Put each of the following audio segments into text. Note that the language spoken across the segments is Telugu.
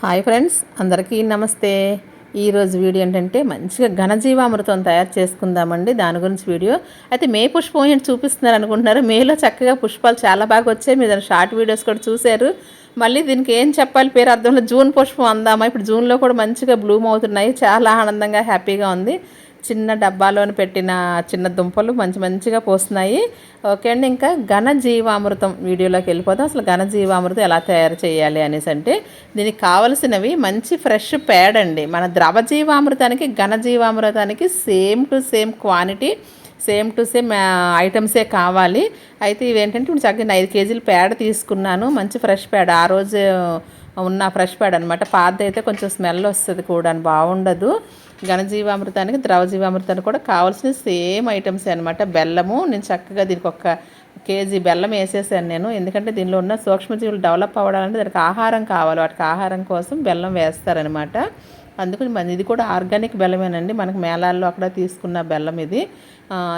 హాయ్ ఫ్రెండ్స్ అందరికీ నమస్తే. ఈరోజు వీడియో ఏంటంటే మంచిగా ఘనజీవామృతం తయారు చేసుకుందామండి. దాని గురించి వీడియో. అయితే మే పుష్పం ఏంటి చూపిస్తున్నారు అనుకుంటున్నారు. మేలో చక్కగా పుష్పాలు చాలా బాగా వచ్చాయి. మీరు షార్ట్ వీడియోస్ కూడా చూశారు. మళ్ళీ దీనికి ఏం చెప్పాలి? పేరు అర్థంలో జూన్ పుష్పం అందామా? ఇప్పుడు జూన్లో కూడా మంచిగా బ్లూమ్ అవుతున్నాయి. చాలా ఆనందంగా హ్యాపీగా ఉంది. చిన్న డబ్బాలోని పెట్టిన చిన్న దుంపలు మంచి మంచిగా పోస్తున్నాయి. ఓకే అండి ఇంకా ఘన జీవామృతం వీడియోలోకి వెళ్ళిపోతాం అసలు ఘన జీవామృతం ఎలా తయారు చేయాలి అనేసి అంటే దీనికి కావలసినవి మంచి ఫ్రెష్ ప్యాడ్ అండి. మన ద్రవ జీవామృతానికి ఘన జీవామృతానికి same to same quantity same to same ఐటమ్సే కావాలి. అయితే ఇవేంటంటే ఇప్పుడు చక్కగా ఐదు కేజీలు పేడ తీసుకున్నాను. మంచి ఫ్రెష్ పేడ ఆ రోజు ఉన్న ఫ్రెష్ పేడ అనమాట పాత అయితే కొంచెం స్మెల్ వస్తుంది కూడా బాగుండదు. ఘనజీవామృతానికి ద్రవజీవామృతానికి కూడా కావాల్సిన సేమ్ ఐటమ్స్ అనమాట బెల్లము నేను చక్కగా దీనికి ఒక కేజీ బెల్లం వేసేసాను నేను. ఎందుకంటే దీనిలో ఉన్న సూక్ష్మజీవులు డెవలప్ అవ్వడాలంటే దానికి ఆహారం కావాలి. వాటికి ఆహారం కోసం బెల్లం వేస్తారనమాట అందుకు మన ఇది కూడా ఆర్గానిక్ బెల్లమేనండి. మనకు మేళాల్లో అక్కడ తీసుకున్న బెల్లం ఇది.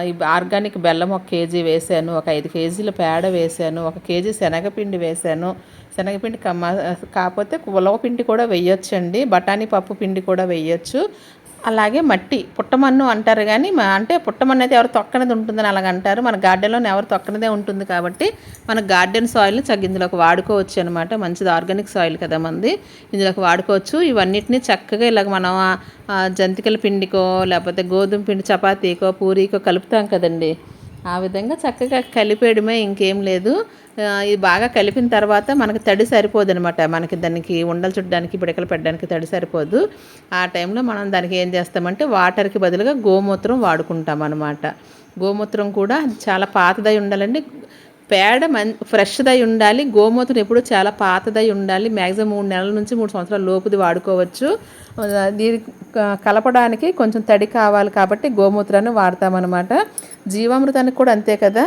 ఈ ఆర్గానిక్ బెల్లం ఒక కేజీ వేసాను. ఒక ఐదు కేజీల పేడ వేసాను. ఒక కేజీ శనగపిండి వేసాను. శనగపిండి కమ్మ కాకపోతే ఉలవ పిండి కూడా వేయొచ్చండి. బఠానీ పప్పు పిండి కూడా వేయొచ్చు. అలాగే మట్టి పుట్టమన్ను అంటారు కానీ అంటే పుట్టమన్ను అయితే ఎవరు తొక్కనది ఉంటుందని అలాగ అంటారు. మన గార్డెన్లో ఎవరు తొక్కనదే ఉంటుంది కాబట్టి మన గార్డెన్ సాయిల్ని చక్క ఇందులోకి వాడుకోవచ్చు అనమాట మంచిది ఆర్గానిక్ సాయిల్ కదా మంది. ఇందులోకి వాడుకోవచ్చు. ఇవన్నిటిని చక్కగా ఇలాగ మనం జంతికల పిండికో లేకపోతే గోధుమ పిండి చపాతీకో పూరీకో కలుపుతాం కదండి. ఆ విధంగా చక్కగా కలిపేయడమే ఇంకేం లేదు. ఇది బాగా కలిపిన తర్వాత మనకి తడి సరిపోదు అనమాట మనకి దానికి ఉండలు చుట్టడానికి పిడకలు పెట్టడానికి తడి సరిపోదు. ఆ టైంలో మనం దానికి ఏం చేస్తామంటే వాటర్కి బదులుగా గోమూత్రం వాడుకుంటాం అనమాట గోమూత్రం కూడా చాలా పాతదై ఉండాలండి. పేడ మన్ ఫ్రెష్దై ఉండాలి గోమూత్రం ఎప్పుడు చాలా పాతదై ఉండాలి మ్యాక్సిమం మూడు నెలల నుంచి మూడు సంవత్సరాల లోపుది వాడుకోవచ్చు. దీని కలపడానికి కొంచెం తడి కావాలి కాబట్టి గోమూత్రాన్ని వాడతామన్నమాట. జీవామృతానికి కూడా అంతే కదా.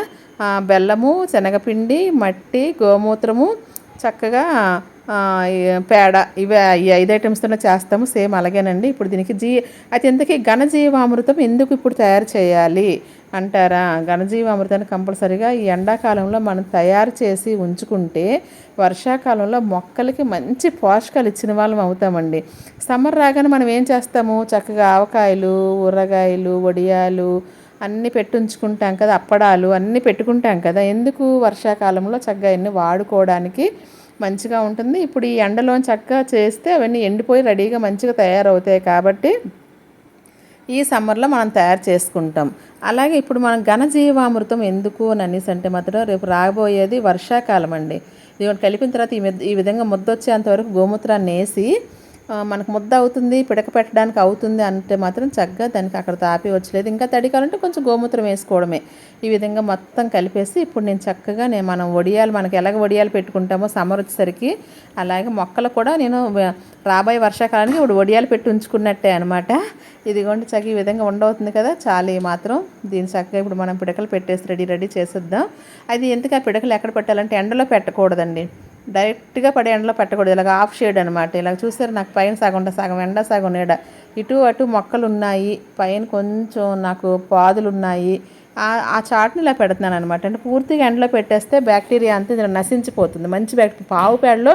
బెల్లము శనగపిండి మట్టి గోమూత్రము చక్కగా పేడ ఇవి ఈ ఐదు ఐటమ్స్తోనే చేస్తాము సేమ్ అలాగేనండి. ఇప్పుడు దీనికి జీ అయితే ఇంతకీ ఘనజీవామృతం ఎందుకు ఇప్పుడు తయారు చేయాలి అంటారా? ఘనజీవామృతాన్ని కంపల్సరీగా ఈ ఎండాకాలంలో మనం తయారు చేసి ఉంచుకుంటే వర్షాకాలంలో మొక్కలకి మంచి పోషకాలు ఇచ్చిన వాళ్ళం అవుతామండి. సమ్మర్ రాగానే మనం ఏం చేస్తాము? చక్కగా ఆవకాయలు ఊరగాయలు వడియాలు అన్నీ పెట్టుంచుకుంటాం కదా అప్పడాలు అన్నీ పెట్టుకుంటాం కదా ఎందుకు వర్షాకాలంలో చక్కగా అన్నీ వాడుకోవడానికి మంచిగా ఉంటుంది? ఇప్పుడు ఈ ఎండలో చక్కగా చేస్తే అవన్నీ ఎండిపోయి రెడీగా మంచిగా తయారవుతాయి కాబట్టి ఈ సమ్మర్లో మనం తయారు చేసుకుంటాం. అలాగే ఇప్పుడు మనం ఘనజీవామృతం ఎందుకు అని అనేసి అంటే మాత్రం రేపు రాబోయేది వర్షాకాలం అండి. ఇది కలిపిన తర్వాత ఈ ఈ విధంగా ముద్దొచ్చేంత వరకు గోమూత్రాన్ని వేసి మనకు ముద్ద అవుతుంది పిడక పెట్టడానికి అవుతుంది అంటే మాత్రం చక్కగా దానికి అక్కడ తాపి వచ్చలేదు. ఇంకా తడి కావాలంటే కొంచెం గోమూత్రం వేసుకోవడమే. ఈ విధంగా మొత్తం కలిపేసి ఇప్పుడు నేను చక్కగా నేను మనం వడియాలు మనకి ఎలాగ వడియాలు పెట్టుకుంటామో సమ్మర్ వచ్చేసరికి అలాగే మొక్కలు కూడా నేను రాబోయే వర్షాకాలానికి ఇప్పుడు వడియాలు పెట్టి ఉంచుకున్నట్టే అనమాట ఇదిగోండి చక్క ఈ విధంగా ఉండవుతుంది కదా చాలు మాత్రం. దీని చక్కగా ఇప్పుడు మనం పిడకలు పెట్టేసి రెడీ రెడీ చేసేద్దాం. అది ఎందుకు ఆ పిడకలు ఎక్కడ పెట్టాలంటే ఎండలో పెట్టకూడదండి. డైరెక్ట్గా పడే ఎండలో పెట్టకూడదు. ఇలాగ ఆఫ్ షేడ్ అనమాట ఇలాగ చూసారు? నాకు పైన సగం సగం ఎండ సగం నీడ ఇటు అటు మొక్కలు ఉన్నాయి. పైన కొంచెం నాకు పాదులు ఉన్నాయి. ఆ చాట్ని ఇలా పెడుతున్నాను అనమాట అంటే పూర్తిగా ఎండలో పెట్టేస్తే బ్యాక్టీరియా అంతా నశించిపోతుంది. మంచి బ్యాక్టీరియా పావు పేడలో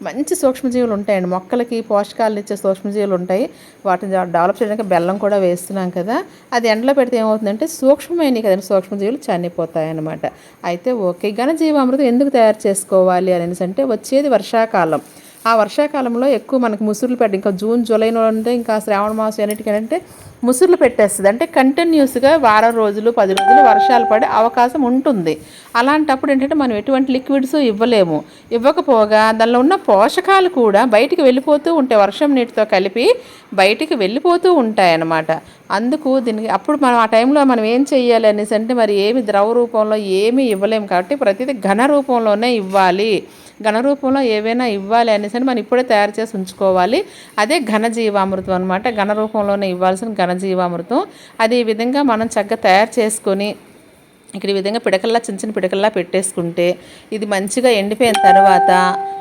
మంచి సూక్ష్మజీవులు ఉంటాయండి. మొక్కలకి పోషకాలు ఇచ్చే సూక్ష్మజీవులు ఉంటాయి. వాటిని డెవలప్ చేయడానికి బెల్లం కూడా వేస్తున్నాం కదా. అది ఎండలో పెడితే ఏమవుతుందంటే సూక్ష్మమైన కదండి. సూక్ష్మజీవులు చనిపోతాయి అన్నమాట అయితే ఓకే ఘనజీవామృతం ఎందుకు తయారు చేసుకోవాలి అనేసి అంటే వచ్చేది వర్షాకాలం. ఆ వర్షాకాలంలో ఎక్కువ మనకు ముసురులు పెట్టి ఇంకా జూన్ జూలైలో ఉంటే ఇంకా శ్రావణ మాసం అన్నిటికంటే ముసురులు పెట్టేస్తుంది. అంటే కంటిన్యూస్గా వారం రోజులు పది రోజులు వర్షాలు పడే అవకాశం ఉంటుంది. అలాంటప్పుడు ఏంటంటే మనం ఎటువంటి లిక్విడ్స్ ఇవ్వలేము. ఇవ్వకపోగా దానిలో ఉన్న పోషకాలు కూడా బయటికి వెళ్ళిపోతూ ఉంటాయి. వర్షం నీటితో కలిపి బయటికి వెళ్ళిపోతూ ఉంటాయన్నమాట. అందుకు దీనికి అప్పుడు మనం ఆ టైంలో మనం ఏం చెయ్యాలి అనేసి అంటే మరి ఏమి ద్రవ రూపంలో ఏమీ ఇవ్వలేము కాబట్టి ప్రతిదీ ఘన రూపంలోనే ఇవ్వాలి. ఘన రూపంలో ఏవైనా ఇవ్వాలి అనేసి మనం ఇప్పుడే తయారు చేసి ఉంచుకోవాలి. అదే ఘనజీవామృతం అనమాట ఘన రూపంలోనే ఇవ్వాల్సిన ఘనజీవామృతం. అది ఈ విధంగా మనం చక్కగా తయారు చేసుకొని ఇక్కడ ఈ విధంగా పిడకల్లా చిన్న చిన్న పిడకల్లా పెట్టేసుకుంటే ఇది మంచిగా ఎండిపోయిన తర్వాత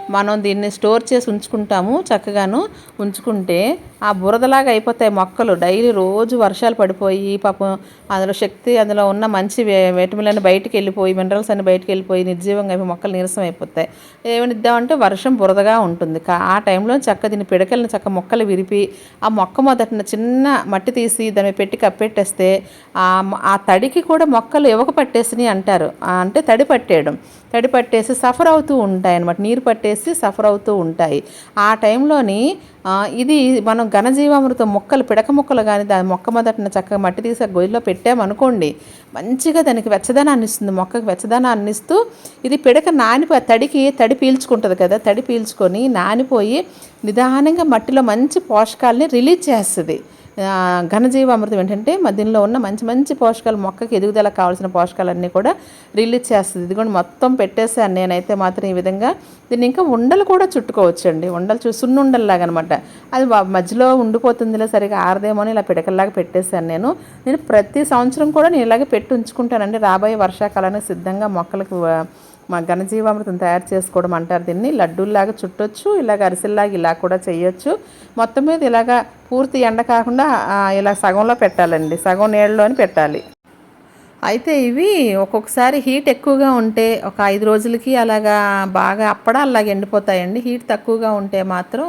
మనం దీన్ని స్టోర్ చేసి ఉంచుకుంటాము చక్కగాను ఉంచుకుంటే ఆ బురదలాగా అయిపోతాయి మొక్కలు. డైలీ రోజు వర్షాలు పడిపోయి పాపం అందులో శక్తి అందులో ఉన్న మంచి విటమిన్ బయటికి వెళ్ళిపోయి మినరల్స్ అన్ని బయటికి వెళ్ళిపోయి నిర్జీవంగా అయిపోయి మొక్కలు నీరసం అయిపోతాయి ఏమనిద్దామంటే వర్షం బురదగా ఉంటుంది. కా- ఆ టైంలో చక్క దీని పిడకలను చక్క మొక్కలు విరిపి ఆ మొక్క మొదటిన చిన్న మట్టి తీసి దాన్ని పెట్టి కప్పెట్టేస్తే ఆ తడికి కూడా మొక్కలు ఎవక పట్టేసినాయి అంటారు. అంటే తడి పట్టేయడం. తడి పట్టేసి సఫర్ అవుతూ ఉంటాయి అనమాట నీరు పట్టేసి సఫర్ అవుతూ ఉంటాయి. ఆ టైంలోని ఇది మనం ఘనజీవామృతం మొక్కలు పిడక మొక్కలు కానీ దాని మొక్క మొదటిన చక్కగా మట్టి తీసి ఆ గొయ్యిలో పెట్టామనుకోండి మంచిగా దానికి వెచ్చదనాన్ని ఇస్తుంది. మొక్కకి వెచ్చదనాన్ని ఇస్తూ ఇది పిడక నానిపో తడికి తడి పీల్చుకుంటుంది కదా తడి పీల్చుకొని నానిపోయి నిదానంగా మట్టిలో మంచి పోషకాలని రిలీజ్ చేస్తుంది. ఘనజీవామృతం ఏంటంటే మధ్యలో దీనిలో ఉన్న మంచి మంచి పోషకాలు మొక్కకి ఎదుగుదల కావాల్సిన పోషకాలన్నీ కూడా రిలీజ్ చేస్తుంది. ఇది కూడా మొత్తం పెట్టేసాను నేనైతే మాత్రం ఈ విధంగా. దీన్ని ఇంకా ఉండలు కూడా చుట్టుకోవచ్చండి. ఉండలు చూ సున్నుండల్లాగా అనమాట అది మధ్యలో ఉండిపోతుందిలే సరిగా ఆరదేమో అని ఇలా పిడకల్లాగా పెట్టేశాను నేను. నేను ప్రతి సంవత్సరం కూడా నేను ఇలాగే పెట్టి ఉంచుకుంటానండి. రాబోయే వర్షాకాలానికి సిద్ధంగా మొక్కలకు మా ఘనజీవామృతం తయారు చేసుకోవడం అంటారు దీన్ని. లడ్డూల్లాగా చుట్టొచ్చు ఇలాగ అరిసెల్లాగా ఇలా కూడా చేయొచ్చు మొత్తం మీద ఇలాగ పూర్తి ఎండ కాకుండా ఇలా సగంలో పెట్టాలండి. సగం నీళ్ళలోని పెట్టాలి. అయితే ఇవి ఒక్కొక్కసారి హీట్ ఎక్కువగా ఉంటే ఒక ఐదు రోజులకి అలాగా బాగా అప్పడా అలాగ ఎండిపోతాయండి. హీట్ తక్కువగా ఉంటే మాత్రం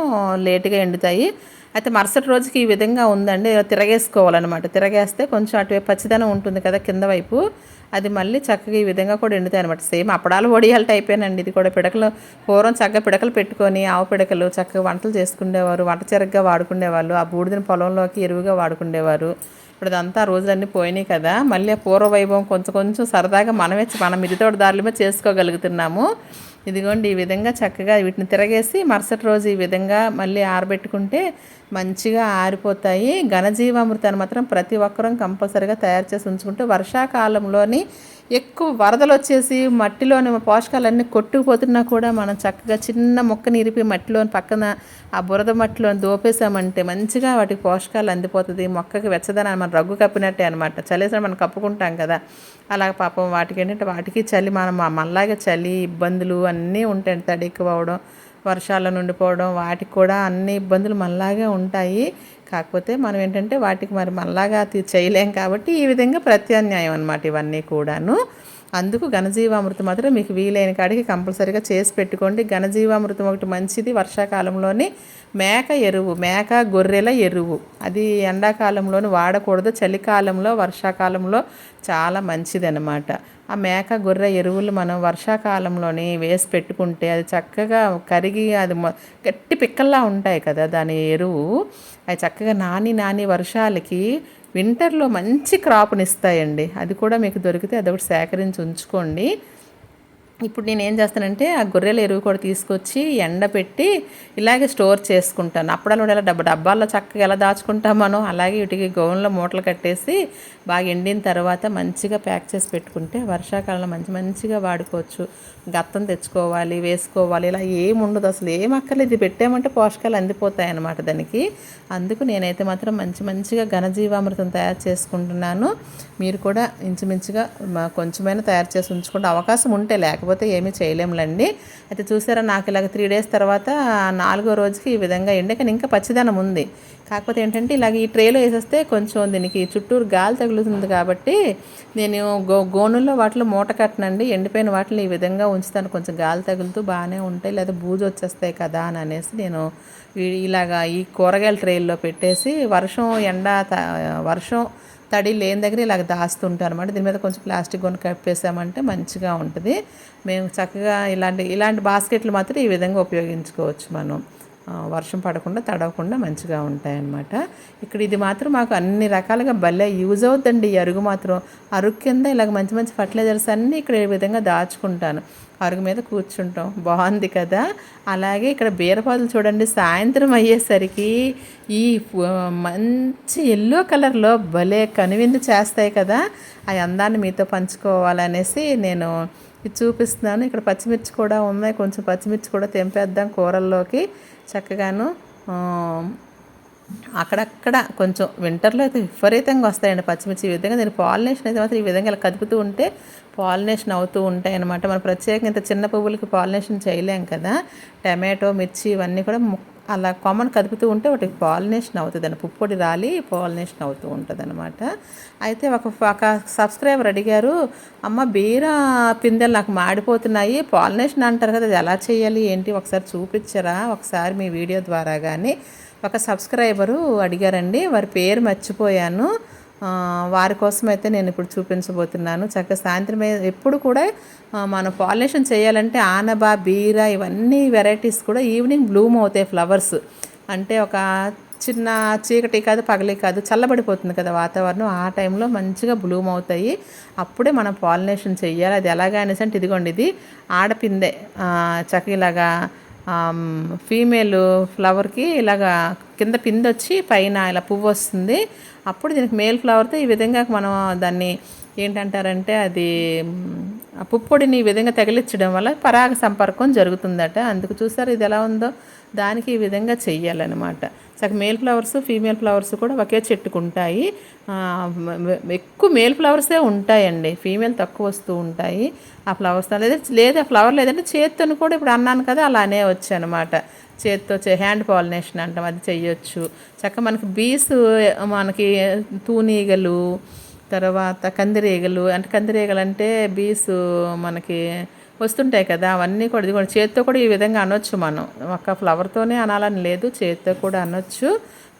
లేటుగా ఎండుతాయి. అయితే మరుసటి రోజుకి ఈ విధంగా ఉందండి. తిరగేసుకోవాలన్నమాట. తిరగేస్తే కొంచెం అటువైపు పచ్చిదనం ఉంటుంది కదా కింద వైపు. అది మళ్ళీ చక్కగా ఈ విధంగా కూడా ఎండుతాయి అనమాట సేమ్ అప్పడాలు వడియాల టైపేనండి ఇది కూడా పిడకలు పూర్వం చక్కగా పిడకలు పెట్టుకొని ఆవు పిడకలు చక్కగా వంటలు చేసుకునేవారు వంట చెరగ్గా వాడుకునేవాళ్ళు ఆ బూడిదని పొలంలోకి ఎరువుగా వాడుకునేవారు ఇప్పుడు అదంతా రోజులన్నీ పోయినాయి కదా. మళ్ళీ ఆ పూర్వ వైభవం కొంచెం కొంచెం సరదాగా మనమే మన మిరితోటి దారులమే చేసుకోగలుగుతున్నాము. ఇదిగోండి ఈ విధంగా చక్కగా వీటిని తిరగేసి మరుసటి రోజు ఈ విధంగా మళ్ళీ ఆరబెట్టుకుంటే మంచిగా ఆరిపోతాయి. ఘనజీవామృతాన్ని మాత్రం ప్రతి ఒక్కరూ కంపల్సరీగా తయారు చేసి ఉంచుకుంటే వర్షాకాలంలోని ఎక్కువ వరదలు వచ్చేసి మట్టిలోని పోషకాలన్నీ కొట్టుకుపోతున్నా కూడా మనం చక్కగా చిన్న మొక్కని ఇరిపి మట్టిలోని పక్కన ఆ బురద మట్టిలో దోపేసామంటే మంచిగా వాటికి పోషకాలు అందిపోతుంది. మొక్కకి వెచ్చదనాన్ని మనం రగ్గు కప్పినట్టే అనమాట చలేసిన మనం కప్పుకుంటాం కదా. అలా పాపం వాటికి ఏంటంటే వాటికి చలి మనం మనలాగే చలి ఇబ్బందులు అన్నీ ఉంటాయి తడి ఎక్కువ అవడం వర్షాల నుండి పోవడం వాటికి కూడా అన్ని ఇబ్బందులు మనలాగే ఉంటాయి. కాకపోతే మనం ఏంటంటే వాటికి మరి మనలాగా చేయలేం కాబట్టి ఈ విధంగా ప్రత్యామ్నాయం అనమాట ఇవన్నీ కూడాను. అందుకు ఘనజీవామృతం మాత్రం మీకు వీలైన కాడికి కంపల్సరీగా చేసి పెట్టుకోండి. ఘనజీవామృతం ఒకటి మంచిది. వర్షాకాలంలోని మేక ఎరువు మేక గొర్రెల ఎరువు. అది ఎండాకాలంలోని వాడకూడదు. చలికాలంలో వర్షాకాలంలో చాలా మంచిది అనమాట ఆ మేక గొర్రె ఎరువులు మనం వర్షాకాలంలోని వేసి పెట్టుకుంటే అది చక్కగా కరిగి అది గట్టి పిక్కల్లా ఉంటాయి కదా దాని ఎరువు. అది చక్కగా నాని నాని వర్షాలకి వింటర్లో మంచి క్రాప్ని ఇస్తాయండి. అది కూడా మీకు దొరికితే అదొకటి సేకరించి ఉంచుకోండి. ఇప్పుడు నేను ఏం చేస్తానంటే ఆ గొర్రెల ఎరువు కూడా తీసుకొచ్చి ఎండపెట్టి ఇలాగే స్టోర్ చేసుకుంటాను. అప్పుడల్లా కూడా ఇలా డబ్బా డబ్బాల్లో చక్కగా ఎలా దాచుకుంటామనో అలాగే వీటికి గౌన్లో మూటలు కట్టేసి బాగా ఎండిన తర్వాత మంచిగా ప్యాక్ చేసి పెట్టుకుంటే వర్షాకాలంలో మంచి మంచిగా వాడుకోవచ్చు. గత్తం తెచ్చుకోవాలి వేసుకోవాలి ఇలా ఏమి ఉండదు అసలు. ఏం అక్కర్లేదు. ఇది పెట్టామంటే పోషకాలు అందిపోతాయి అన్నమాట దానికి. అందుకు నేనైతే మాత్రం మంచి మంచిగా ఘనజీవామృతం తయారు చేసుకుంటున్నాను. మీరు కూడా ఇంచుమించుగా కొంచెమైనా తయారు చేసి ఉంచుకుంటే అవకాశం ఉంటే లేకపోతే ఏమీ చేయలేములండి. అయితే చూసారా నాకు ఇలాగ త్రీ డేస్ తర్వాత నాలుగో రోజుకి ఈ విధంగా ఎండకని కానీ ఇంకా పచ్చిదనం ఉంది. కాకపోతే ఏంటంటే ఇలాగ ఈ ట్రేలో వేసేస్తే కొంచెం దీనికి చుట్టూరు గాలి తగులుతుంది కాబట్టి నేను గో గోనుల్లో వాటిలో మూట కట్టనండి. ఎండిపోయిన వాటిని ఈ విధంగా ఉంచుతాను. కొంచెం గాలి తగులుతూ బాగానే ఉంటాయి. లేదా బూజు వచ్చేస్తాయి కదా అని అనేసి నేను ఇలాగా ఈ కూరగాయల ట్రేల్లో పెట్టేసి వర్షం ఎండ త- వర్షం తడి లేని దగ్గర ఇలాగ దాస్తుంటాను అనమాట దీని మీద కొంచెం ప్లాస్టిక్ కొను కప్పేసామంటే మంచిగా ఉంటుంది. మేము చక్కగా ఇలాంటి ఇలాంటి బాస్కెట్లు మాత్రం ఈ విధంగా ఉపయోగించుకోవచ్చు మనం. వర్షం పడకుండా తడవకుండా మంచిగా ఉంటాయన్నమాట. ఇక్కడ ఇది మాత్రం మాకు అన్ని రకాలుగా భలే యూజ్ అవుతుందండి ఈ అరుగు మాత్రం అరుగు కింద ఇలాగ మంచి మంచి ఫర్టిలైజర్స్ అన్నీ ఇక్కడ ఈ విధంగా దాచుకుంటాను. అరుగు మీద కూర్చుంటాం. బాగుంది కదా? అలాగే ఇక్కడ బీరపాదులు చూడండి సాయంత్రం అయ్యేసరికి ఈ మంచి ఎల్లో కలర్లో భలే కనువిందు చేస్తాయి కదా? ఆ అందాన్ని మీతో పంచుకోవాలనేసి నేను చూపిస్తున్నాను. ఇక్కడ పచ్చిమిర్చి కూడా ఉన్నాయి. కొంచెం పచ్చిమిర్చి కూడా తెంపేద్దాం కూరల్లోకి. చక్కగాను అక్కడక్కడ కొంచెం వింటర్లో అయితే విపరీతంగా వస్తాయండి పచ్చిమిర్చి. ఈ విధంగా దీని పాలినేషన్ అయితే మాత్రం ఈ విధంగా ఇలా కదుపుతూ ఉంటే పాలినేషన్ అవుతూ ఉంటాయి అనమాట మనం ప్రత్యేకంగా ఇంత చిన్న పువ్వులకి పాలినేషన్ చేయలేం కదా. టమాటో మిర్చి ఇవన్నీ కూడా అలా కామన్ కదుపుతూ ఉంటే వాటికి పాలినేషన్ అవుతుంది అండి పుప్పొడి రాలి పాలినేషన్ అవుతూ ఉంటుంది అనమాట అయితే ఒక ఒక సబ్స్క్రైబర్ అడిగారు అమ్మ బీర పిందెలు నాకు మాడిపోతున్నాయి పాలినేషన్ అంటారు కదా అది ఎలా చేయాలి ఏంటి? ఒకసారి చూపించరా? ఒకసారి మీ వీడియో ద్వారా కానీ ఒక సబ్స్క్రైబరు అడిగారండి వారి పేరు మర్చిపోయాను. వారి కోసం అయితే నేను ఇప్పుడు చూపించబోతున్నాను. చక్కగా సాయంత్రం ఎప్పుడు కూడా మనం పాలినేషన్ చేయాలంటే ఆనబా బీర ఇవన్నీ వెరైటీస్ కూడా ఈవినింగ్ బ్లూమ్ అవుతాయి ఫ్లవర్స్. అంటే ఒక చిన్న చీకటి కాదు పగలి కాదు చల్లబడిపోతుంది కదా వాతావరణం. ఆ టైంలో మంచిగా బ్లూమ్ అవుతాయి. అప్పుడే మనం పాలినేషన్ చేయాలి. అది ఎలాగా అనేసి అంటే ఇదిగోండి ఇది ఆడపిందే. చక్క చక్కగా ఇలాగా ఫీమేల్ ఫ్లవర్కి ఇలాగా కింద పిండి వచ్చి పైన ఇలా పువ్వు వస్తుంది. అప్పుడు దీనికి మేల్ ఫ్లవర్తో ఈ విధంగా మనం దాన్ని ఏంటంటారంటే అది పుప్పొడిని ఈ విధంగా తగిలించడం వల్ల పరాగ సంపర్కం జరుగుతుందట. అందుకు చూసారు ఇది ఎలా ఉందో? దానికి ఈ విధంగా చెయ్యాలన్నమాట. సగ మేల్ ఫ్లవర్స్ ఫీమేల్ ఫ్లవర్స్ కూడా ఒకే చెట్టుకు ఉంటాయి ఎక్కువ మేల్ ఫ్లవర్సే ఉంటాయండి. ఫీమేల్ తక్కువ వస్తూ ఉంటాయి. ఆ ఫ్లవర్స్ లేదా లేదా ఫ్లవర్ లేదంటే చేత్తోని కూడా ఇప్పుడు అన్నాను కదా అలానే వచ్చనమాట చేత్తో చే హ్యాండ్ పాలినేషన్ అంటాం అది చెయ్యొచ్చు. చక్క మనకి బీస్ మనకి తూనీగలు తర్వాత కందిరీగలు అంటే కందిరీగలు అంటే బీస్ మనకి వస్తుంటాయి కదా అవన్నీ కూడా ఇది కూడా చేత్తో కూడా ఈ విధంగా అనొచ్చు మనం. ఒక ఫ్లవర్తోనే అనాలని లేదు చేత్తో కూడా అనొచ్చు.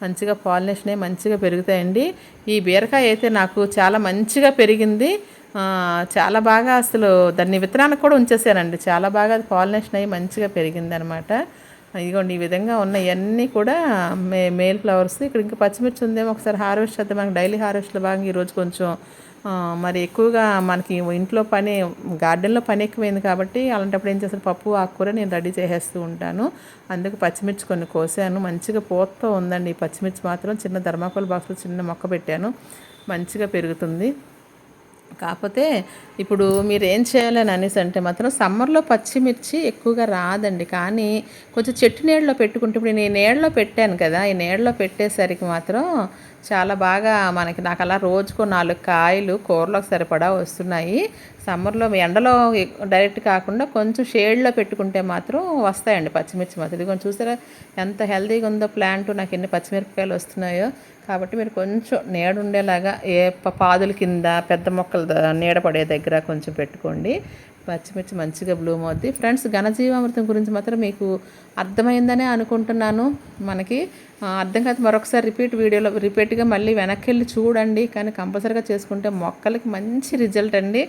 మంచిగా పాలినేషన్ మంచిగా పెరుగుతాయండి. ఈ బీరకాయ అయితే నాకు చాలా మంచిగా పెరిగింది. చాలా బాగా అసలు దాన్ని విత్తనానికి కూడా ఉంచేసానండి. చాలా బాగా పాలినేషన్ అయ్యి మంచిగా పెరిగింది అనమాట ఇదిగోండి ఈ విధంగా ఉన్న ఇవన్నీ కూడా మే మేల్ ఫ్లవర్స్. ఇక్కడ ఇంకా పచ్చిమిర్చి ఉందేమో ఒకసారి హార్వెస్ట్ చేద్దాం. మనకి డైలీ హార్వెస్ట్లో భాగంగా ఈరోజు కొంచెం మరి ఎక్కువగా మనకి ఇంట్లో పని గార్డెన్లో పని ఎక్కువైంది కాబట్టి అలాంటప్పుడు ఏం చేస్తారు? పప్పు ఆకుకూర నేను రెడీ చేసేస్తూ ఉంటాను. అందుకు పచ్చిమిర్చి కొన్ని కోసాను. మంచిగా పూతతో ఉందండి ఈ పచ్చిమిర్చి మాత్రం. చిన్న ధర్మాకోల్ బాక్స్లో చిన్న మొక్క పెట్టాను. మంచిగా పెరుగుతుంది. కాకపోతే ఇప్పుడు మీరు ఏం చేయాలని అనేసి అంటే మాత్రం సమ్మర్లో పచ్చిమిర్చి ఎక్కువగా రాదండి. కానీ కొంచెం చెట్టు నీళ్ళలో పెట్టుకుంటే ఇప్పుడు నేను ఈ నీడలో పెట్టాను కదా ఈ నీళ్ళలో పెట్టేసరికి మాత్రం చాలా బాగా మనకి నాకు అలా రోజుకు నాలుగు కాయలు కూరలోకి సరిపడా వస్తున్నాయి. సమ్మర్లో ఎండలో డైరెక్ట్ కాకుండా కొంచెం షేడ్లో పెట్టుకుంటే మాత్రం వస్తాయండి పచ్చిమిర్చి మాత్రం. ఇది కొంచెం చూసారా ఎంత హెల్తీగా ఉందో ప్లాంట్ నాకు ఎన్ని పచ్చిమిరపకాయలు వస్తున్నాయో. కాబట్టి మీరు కొంచెం నీడ ఉండేలాగా ఏ ప- పాదుల కింద పెద్ద మొక్కల నీడ పడే దగ్గర కొంచెం పెట్టుకోండి. పచ్చిమిర్చి మంచిగా బ్లూమ్ అవుద్ది. ఫ్రెండ్స్ ఘనజీవామృతం గురించి మాత్రం మీకు అర్థమైందనే అనుకుంటున్నాను. మనకి అర్థం కాదు మరొకసారి రిపీట్ వీడియోలో రిపీట్గా మళ్ళీ వెనక్కి వెళ్ళి చూడండి. కానీ కంపల్సరీగా చేసుకుంటే మొక్కలకి మంచి రిజల్ట్ అండి.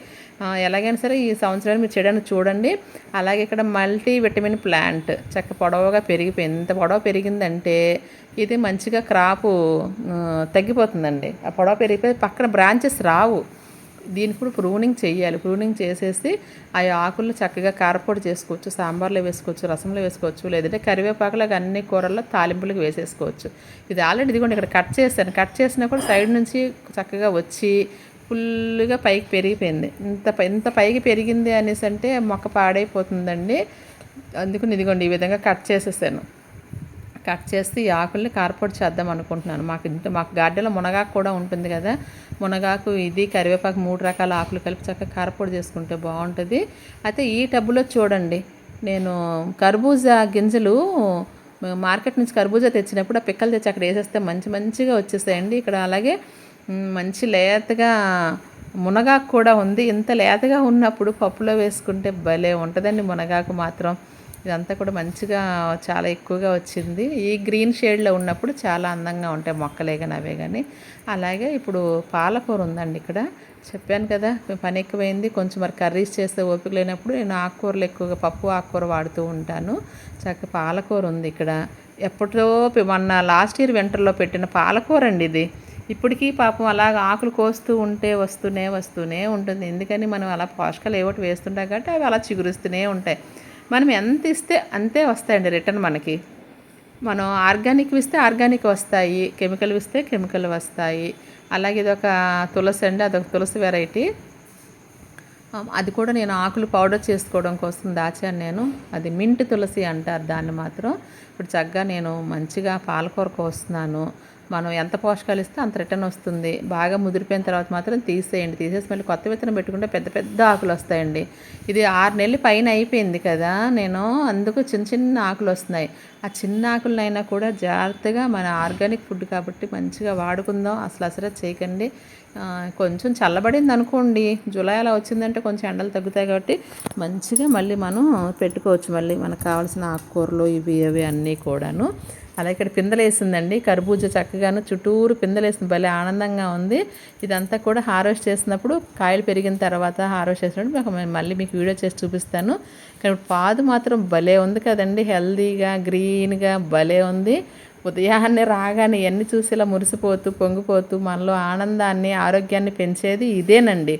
ఎలాగైనా సరే ఈ సంవత్సరాన్ని మీరు చేయడానికి చూడండి. అలాగే ఇక్కడ మల్టీ విటమిన్ ప్లాంట్. చక్క పొడవుగా పెరిగిపోయింది. ఎంత పొడవ పెరిగిందంటే ఇది మంచిగా క్రాపు తగ్గిపోతుందండి. ఆ పొడవ పెరిగిపోయి పక్కన బ్రాంచెస్ రావు. దీనికి కూడా ప్రూనింగ్ చేయాలి. ప్రూనింగ్ చేసేసి ఆ ఆకులను చక్కగా కారపొడి చేసుకోవచ్చు సాంబార్లో వేసుకోవచ్చు రసంలో వేసుకోవచ్చు లేదంటే కరివేపాకులకు అన్ని కూరల్లో తాలింపులకు వేసేసుకోవచ్చు. ఇది ఆల్రెడీ ఇదిగోండి ఇక్కడ కట్ చేశాను. కట్ చేసినా కూడా సైడ్ నుంచి చక్కగా వచ్చి ఫుల్గా పైకి పెరిగిపోయింది. ఇంత పై- ఇంత పైకి పెరిగింది అనేసి అంటే మొక్క పాడైపోతుందండి. అందుకని ఇదిగోండి ఈ విధంగా కట్ చేసేసాను. కట్ చేసి ఈ ఆకుల్ని కార్పొడి చేద్దాం అనుకుంటున్నాను. మాకు ఇంత మాకు గార్డెన్లో మునగాకు కూడా ఉంటుంది కదా. మునగాకు ఇది కరివేపాకు మూడు రకాల ఆకులు కలిపి చక్కగా కార్పొడి చేసుకుంటే బాగుంటుంది. అయితే ఈ టబ్బులో చూడండి. నేను కర్బూజా గింజలు మార్కెట్ నుంచి కర్బూజా తెచ్చినప్పుడు ఆ పిక్కలు తెచ్చి అక్కడ వేసేస్తే మంచి మంచిగా వచ్చేస్తాయండి. ఇక్కడ అలాగే మంచి లేతగా మునగాకు కూడా ఉంది. ఇంత లేతగా ఉన్నప్పుడు పప్పులో వేసుకుంటే భలే ఉంటుందండి మునగాకు మాత్రం. ఇదంతా కూడా మంచిగా చాలా ఎక్కువగా వచ్చింది. ఈ గ్రీన్ షేడ్లో ఉన్నప్పుడు చాలా అందంగా ఉంటాయి మొక్కలే కానీ అవే కానీ అలాగే ఇప్పుడు పాలకూర ఉందండి ఇక్కడ. చెప్పాను కదా పని ఎక్కువైంది. కొంచెం మరి కర్రీస్ చేస్తే ఓపిక లేనప్పుడు నేను ఆకుకూరలు ఎక్కువగా పప్పు ఆకుకూర వాడుతూ ఉంటాను. చక్క పాలకూర ఉంది ఇక్కడ. ఎప్పటిదో మొన్న లాస్ట్ ఇయర్ వింటర్లో పెట్టిన పాలకూర అండి ఇది. ఇప్పటికీ పాపం అలాగ ఆకులు కోస్తూ ఉంటే వస్తూనే వస్తూనే ఉంటుంది. ఎందుకని మనం అలా పోషకాలు ఏవోటి వేస్తుంటాం కాబట్టి అవి అలా చిగురుస్తూనే ఉంటాయి. మనం ఎంత ఇస్తే అంతే వస్తాయండి రిటర్న్ మనకి. మనం ఆర్గానిక్ ఇస్తే ఆర్గానిక్ వస్తాయి కెమికల్ ఇస్తే కెమికల్ వస్తాయి. అలాగే ఇది ఒక తులసి అండి అదొక తులసి వెరైటీ. అది కూడా నేను ఆకులు పౌడర్ చేసుకోవడం కోసం దాచాను నేను. అది మింట్ తులసి అంటారు దాన్ని మాత్రం. ఇప్పుడు చక్కగా నేను మంచిగా పాలకూర కోస్తున్నాను. మనం ఎంత పోషకాలు ఇస్తే అంత రిటర్న్ వస్తుంది. బాగా ముదిరిపోయిన తర్వాత మాత్రం తీసేయండి. తీసేసి మళ్ళీ కొత్త విత్తనం పెట్టుకుంటే పెద్ద పెద్ద ఆకులు వస్తాయండి. ఇది ఆరు నెలలు పైన అయిపోయింది కదా. నేను అందుకు చిన్న చిన్న ఆకులు వస్తున్నాయి. ఆ చిన్న ఆకులనైనా కూడా జాగ్రత్తగా మన ఆర్గానిక్ ఫుడ్ కాబట్టి మంచిగా వాడుకుందాం. అసలు అసలు చేయకండి. కొంచెం చల్లబడింది అనుకోండి. జూలై అలా వచ్చిందంటే కొంచెం ఎండలు తగ్గుతాయి కాబట్టి మంచిగా మళ్ళీ మనం పెట్టుకోవచ్చు. మళ్ళీ మనకు కావాల్సిన ఆకుకూరలు ఇవి అవి అన్నీ కూడాను. అలా ఇక్కడ పిందలేసిందండి. కర్బూజ చక్కగాను చుట్టూరు పిందలేసింది. భలే ఆనందంగా ఉంది. ఇదంతా కూడా హార్వెస్ట్ చేసినప్పుడు కాయలు పెరిగిన తర్వాత హార్వెస్ట్ చేసినప్పుడు మళ్ళీ మీకు వీడియో చేసి చూపిస్తాను. కానీ పాదు మాత్రం భలే ఉంది కదండి. హెల్దీగా గ్రీన్గా భలే ఉంది. ఉదయాన్నే రాగానే ఇవన్నీ చూసి ఇలా మురిసిపోతూ పొంగిపోతూ మనలో ఆనందాన్ని ఆరోగ్యాన్ని పెంచేది ఇదేనండి.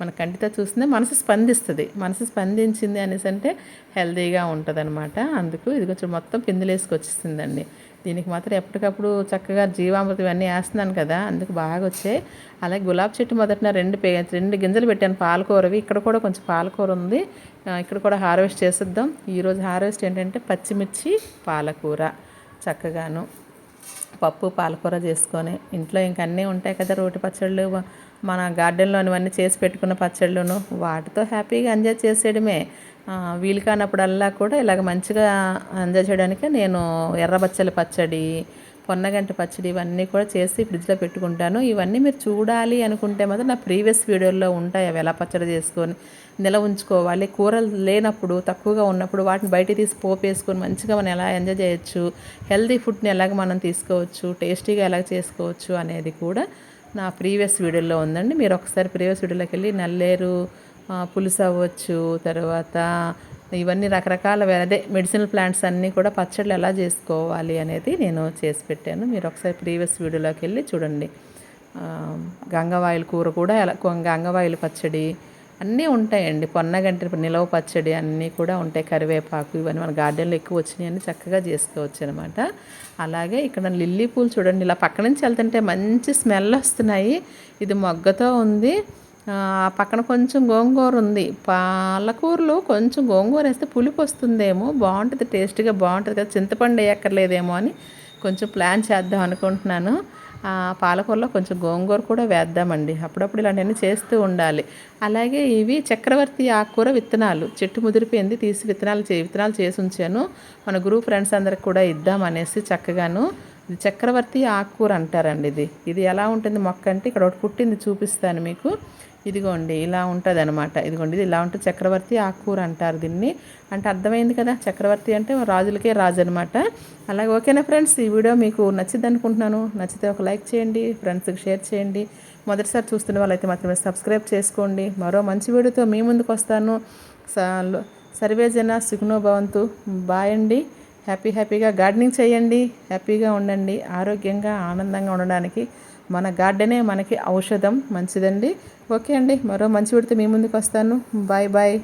మన కంటితో చూస్తే మనసు స్పందిస్తుంది. మనసు స్పందించింది అనేసి అంటే హెల్తీగా ఉంటుంది అనమాట అందుకు ఇది కొంచెం మొత్తం పిందులేసుకొచ్చేస్తుందండి దీనికి మాత్రం ఎప్పటికప్పుడు చక్కగా జీవామృతం ఇవన్నీ వేస్తున్నాను కదా అందుకు బాగా వచ్చాయి. అలాగే గులాబీ చెట్టు మొదటిన రెండు పే రెండు గింజలు పెట్టాను పాలకూరవి. ఇక్కడ కూడా కొంచెం పాలకూర ఉంది. ఇక్కడ కూడా హార్వెస్ట్ చేసిద్దాం. ఈరోజు హార్వెస్ట్ ఏంటంటే పచ్చిమిర్చి పాలకూర చక్కగాను. పప్పు పాలకూర చేసుకొని ఇంట్లో ఇంక అన్నీ ఉంటాయి కదా రోటి పచ్చళ్ళు మన గార్డెన్లోనివన్నీ చేసి పెట్టుకున్న పచ్చళ్ళును వాటితో హ్యాపీగా ఎంజాయ్ చేసేయడమే. వీలు కానప్పుడల్లా కూడా ఇలాగ మంచిగా ఎంజాయ్ చేయడానికి నేను ఎర్రబచ్చల పచ్చడి పొన్నగంటి పచ్చడి ఇవన్నీ కూడా చేసి ఫ్రిడ్జ్లో పెట్టుకుంటాను. ఇవన్నీ మీరు చూడాలి అనుకుంటే మాత్రం నా ప్రీవియస్ వీడియోల్లో ఉంటాయి అవి ఎలా పచ్చడి చేసుకొని నిల ఉంచుకోవాలి కూరలు లేనప్పుడు తక్కువగా ఉన్నప్పుడు వాటిని బయట తీసి పోపు వేసుకొని మంచిగా మనం ఎలా ఎంజాయ్ చేయొచ్చు హెల్తీ ఫుడ్ని ఎలాగ మనం తీసుకోవచ్చు టేస్టీగా ఎలా చేసుకోవచ్చు అనేది కూడా నా ప్రీవియస్ వీడియోలో ఉందండి. మీరు ఒకసారి ప్రీవియస్ వీడియోలోకి వెళ్ళి నల్లేరు పులుసు అవ్వచ్చు తర్వాత ఇవన్నీ రకరకాల అదే మెడిసినల్ ప్లాంట్స్ అన్నీ కూడా పచ్చళ్ళు ఎలా చేసుకోవాలి అనేది నేను చేసి పెట్టాను. మీరు ఒకసారి ప్రీవియస్ వీడియోలోకి వెళ్ళి చూడండి. గంగవాయిల కూర కూడా ఎలా గంగవాయిల పచ్చడి అన్నీ ఉంటాయండి. పొన్నగంటి నిలవ పచ్చడి అన్నీ కూడా ఉంటాయి. కరివేపాకు ఇవన్నీ మన గార్డెన్లో ఎక్కువ వచ్చినాయి చక్కగా చేసుకోవచ్చు అనమాట అలాగే ఇక్కడ లిల్లీ పూలు చూడండి. ఇలా పక్క నుంచి వెళ్తుంటే మంచి స్మెల్ వస్తున్నాయి. ఇది మొగ్గతో ఉంది. పక్కన కొంచెం గోంగూర ఉంది. పాలకూరలో కొంచెం గోంగూర వేస్తే పులుపు వస్తుందేమో. బాగుంటుంది టేస్ట్గా బాగుంటుంది కదా. చింతపండు వేయక్కర్లేదేమో అని కొంచెం ప్లాన్ చేద్దాం అనుకుంటున్నాను. పాలకూరలో కొంచెం గోంగూర కూడా వేద్దామండి. అప్పుడప్పుడు ఇలాంటివన్నీ చేస్తూ ఉండాలి. అలాగే ఇవి చక్రవర్తి ఆకుకూర విత్తనాలు. చెట్టు ముదిరిపోయింది తీసి విత్తనాలు చే విత్తనాలు చేసి ఉంచాను. మన గ్రూప్ ఫ్రెండ్స్ అందరికి కూడా ఇద్దామనేసి చక్కగాను. ఇది చక్రవర్తి ఆకుకూర అంటారండి ఇది. ఇది ఎలా ఉంటుంది మొక్క అంటే ఇక్కడ ఒకటి పుట్టింది చూపిస్తాను మీకు. ఇదిగోండి ఇలా ఉంటుంది అనమాట ఇదిగోండి ఇది ఇలా ఉంటుంది చక్రవర్తి ఆకుకూర అంటారు దీన్ని. అంటే అర్థమైంది కదా చక్రవర్తి అంటే రాజులకే రాజు అనమాట అలాగే ఓకేనా ఫ్రెండ్స్ ఈ వీడియో మీకు నచ్చింది అనుకుంటున్నాను నచ్చితే ఒక లైక్ చేయండి ఫ్రెండ్స్కి షేర్ చేయండి. మొదటిసారి చూస్తున్న వాళ్ళైతే మాత్రమే సబ్స్క్రైబ్ చేసుకోండి. మరో మంచి వీడియోతో మీ ముందుకు వస్తాను. సర్వేజన సుఖనో భవంతు. బాయ్ అండి. హ్యాపీ హ్యాపీగా గార్డెనింగ్ చేయండి. హ్యాపీగా ఉండండి. ఆరోగ్యంగా ఆనందంగా ఉండడానికి మన గార్డెనే మనకి ఔషధం మంచిదండి. ఓకే అండి మరో మంచి పెడితే మీ ముందుకు వస్తాను. Bye bye.